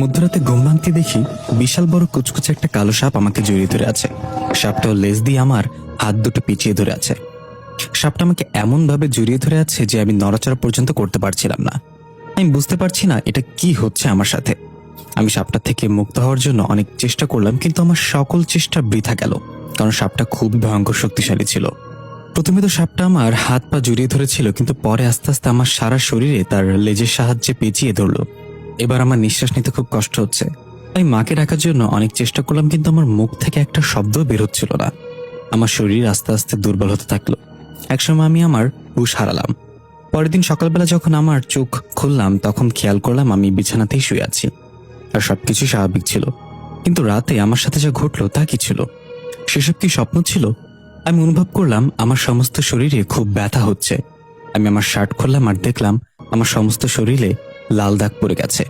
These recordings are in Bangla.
মধ্যরাতে ঘুম ভাঙতে দেখি বিশাল বড় কুচকুচে একটা কালো সাপ আমাকে জড়িয়ে ধরে আছে। সাপটাও লেজ দিয়ে আমার হাত দুটো পিছিয়ে ধরে আছে। সাপটা আমাকে এমন ভাবে জড়িয়ে ধরে আছে যে আমি নড়াচড়া পর্যন্ত করতে পারছিলাম না। আমি বুঝতে পারছি না এটা কি হচ্ছে আমার সাথে। আমি সাপটা থেকে মুক্ত হওয়ার জন্য অনেক চেষ্টা করলাম, কিন্তু আমার সকল চেষ্টা বৃথা গেল, কারণ সাপটা খুবই ভয়ঙ্কর শক্তিশালী ছিল। প্রথমে তো সাপটা আমার হাত পা জড়িয়ে ধরেছিল, কিন্তু পরে আস্তে আস্তে আমার সারা শরীরে তার লেজের সাহায্যে পেঁচিয়ে ধরলো। এবার আমার নিঃশ্বাস নিতে খুব কষ্ট হচ্ছে। আমি মাকে ডাকার জন্য অনেক চেষ্টা করলাম, কিন্তু আমার মুখ থেকে একটা শব্দ বের হচ্ছিল না। আমার শরীর আস্তে আস্তে দুর্বল হতে থাকল। একসময় আমি আমার হুশ হারালাম। পরের দিন সকালবেলা যখন আমার চোখ খুললাম, তখন খেয়াল করলাম আমি বিছানাতেই শুয়ে আছি। আর সবকিছু স্বাভাবিক ছিল। কিন্তু রাতে আমার সাথে যা ঘটলো, তা কি ছিল? সেসব কি স্বপ্ন ছিল? আমি অনুভব করলাম, আমার সমস্ত শরীরে খুব ব্যথা হচ্ছে। আমি আমার শার্ট খুললাম আর দেখলাম, আমার সমস্ত শরীরে লাল দাগ পড়ে গেছে।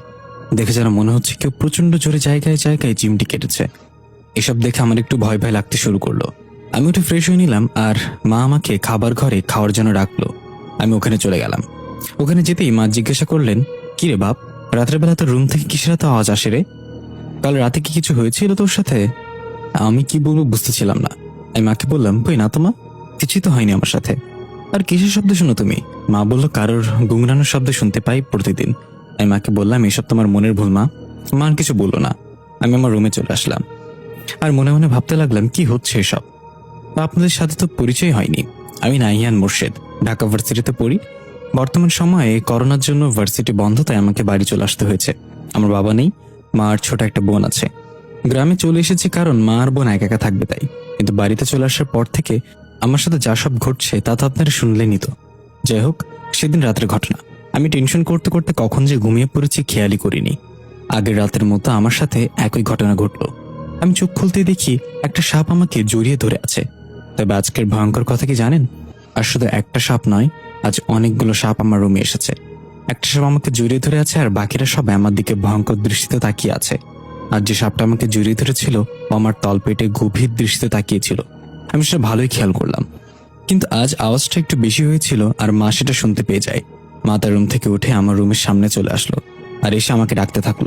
দেখে যেন মনে হচ্ছে কেউ প্রচণ্ড জোরে জায়গায় জায়গায় জিমটি কেটেছে। এসব দেখে আমার একটু ভয় ভয় লাগতে শুরু করল। আমি উঠে ফ্রেশ হয়ে নিলাম আর মা আমাকে খাবার ঘরে খাওয়ার জন্য রাখল আমি ওখানে চলে গেলাম। ওখানে যেতেই মা জিজ্ঞাসা করলেন, কি রে বাপ, রাতের বেলা তোর রুম থেকে কিসের এত আওয়াজ আসে রে? কাল রাতে কি কিছু হয়েছিল তোর সাথে? আমি কি বলব বুঝতেছিলাম না। আমি মাকে বললাম বই না তো মা, কিছুই তো হয়নি আমার সাথে। আর কিসের শব্দ শুনো তুমি? মা বলল, কারোর গুংরানোর শব্দ শুনতে পাই প্রতিদিন। আমি মাকে বললাম, এসব তোমার মনের ভুল, মা। মা আর কিছু বলল না। আমি আমার রুমে চলে আসলাম। আর মনে মনে ভাবতে লাগলাম, কি হচ্ছে এসব? আপনাদের সাথে তো পরিচয় হয়নি। আমি নাইয়ান মোর্শেদ, ঢাকা ভার্সিটিতে পড়ি। বর্তমান সময়ে করোনার জন্য ভার্সিটি বন্ধ, তাই আমাকে বাড়ি চলে আসতে হয়েছে। আমার বাবা নেই, মা আর ছোট একটা বোন আছে। গ্রামে চলে এসেছি কারণ মা আর বোন একা একা থাকবে তাই। কিন্তু বাড়িতে চলে আসার পর থেকে আমার সাথে যা সব ঘটছে তা তো আপনারা শুনলেনই তো। যাই হোক, সেদিন রাতের ঘটনা। আমি টেনশন করতে করতে কখন যে ঘুমিয়ে পড়েছি খেয়ালই করিনি। আগের রাতের মতো আমার সাথে একই ঘটনা ঘটল। আমি চোখ খুলতে দেখি একটা সাপ আমাকে জড়িয়ে ধরে আছে। তবে আজকের ভয়ঙ্কর কথা কি জানেন? আর শুধু একটা সাপ নয়, আজ অনেকগুলো সাপ আমার রুমে এসেছে। একটা সাপ আমাকে জড়িয়ে ধরে আছে আর বাকিরা সব আমার দিকে ভয়ঙ্কর দৃষ্টিতে তাকিয়ে আছে। আর যে সাপটা আমাকে জড়িয়ে ধরেছিল, ও আমার তলপেটে গভীর দৃষ্টিতে তাকিয়েছিল। আমি সেটা ভালোই খেয়াল করলাম। কিন্তু আজ আওয়াজটা একটু বেশি হয়েছিল আর মা সেটা শুনতে পেয়ে যায়। মা তার রুম থেকে উঠে আমার রুমের সামনে চলে আসলো আর এসে আমাকে ডাকতে থাকল।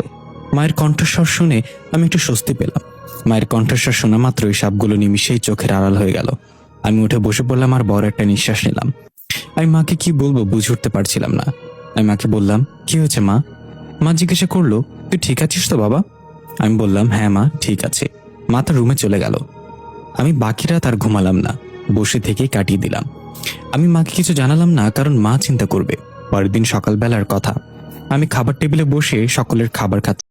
মায়ের কণ্ঠস্বর শুনে আমি একটু স্বস্তি পেলাম। মায়ের কণ্ঠস্বর শোনা মাত্র ওই সাপগুলো নিমিশেই চোখের আড়াল হয়ে গেল। আমি উঠে বসে পড়লাম আর বড় একটা নিঃশ্বাস নিলাম। আমি মাকে কি বলব বুঝে উঠতে পারছিলাম না। আমি মাকে বললাম, কি হয়েছে মা? মা জিজ্ঞাসা করল, তুই ঠিক আছিস তো বাবা? আমি বললাম হ্যাঁ মা, ঠিক আছে। মা তার রুমে চলে গেল। আমি বাকি রাত আর ঘুমালাম না। বসে থেকে কাটিয়ে দিলাম। আমি মাকে কিছু জানালাম না, কারণ মা চিন্তা করবে। পরের দিন সকালবেলার কথা। আমি খাবার টেবিলে বসে সকলের খাবার খাচ্ছি।